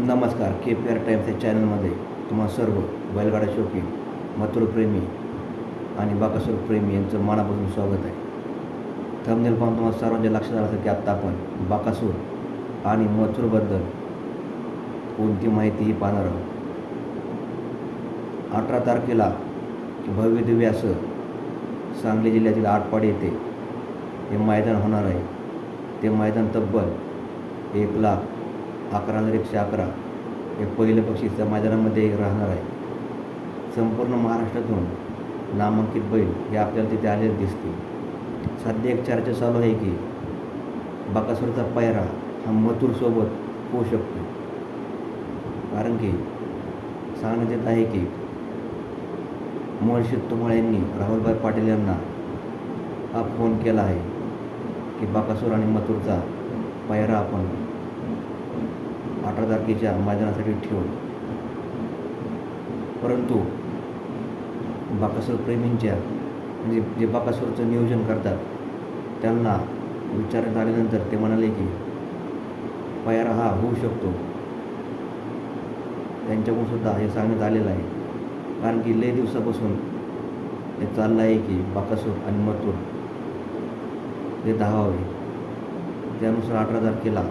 नमस्कार के P R Times या चॅनलमध्ये तुम्हा सर्व बैलगाडा शौकीन मथुरप्रेमी आणि बाकासूर प्रेमी यांचं मनापासून स्वागत आहे. थंबनेल पाहून तुम्हाला सर्वांच्या लक्षात आलं असेल की आत्ता आपण बाकासूर आणि मथुरबद्दल कोणती माहितीही पाहणार आहोत. अठरा तारखेला भव्य दिव्य असं सांगली जिल्ह्यातील आटपाडी येथे हे मैदान होणार आहे. ते मैदान तब्बल एक लाख अकरा एकशे अकरा हे पहिलं पक्षी त्या मैदानामध्ये राहणार आहे. संपूर्ण महाराष्ट्रातून नामांकित बैल हे आपल्याला तिथे आलेले दिसतील. सध्या एक चर्चा चालू आहे की बाकासूरचा पायरा हा मथुरसोबत होऊ शकतो. कारण की सांगण्यात येत आहे की मुळशीत तुमाळ यांनी राहुलभाई पाटील यांना हा फोन केला आहे की बकासूर आणि मथुरचा पायरा आपण अठरा तारखेच्या मैदानासाठी ठेवलं. परंतु बाकासूर प्रेमींच्या म्हणजे जे बाकासूरचं नियोजन करतात त्यांना विचारण्यात आल्यानंतर ते म्हणाले की पायरा हा होऊ शकतो. त्यांच्याकडून सुद्धा हे सांगण्यात आलेलं आहे. कारण की लय दिवसापासून हे चाललं आहे की बाकासूर आणि मथुर हे धावावे त्यानुसार अठरा तारखेला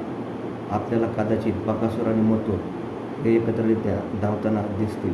आपल्याला कदाचित बकासूर आणि मथुर हे एकत्ररित्या धावताना दिसतील.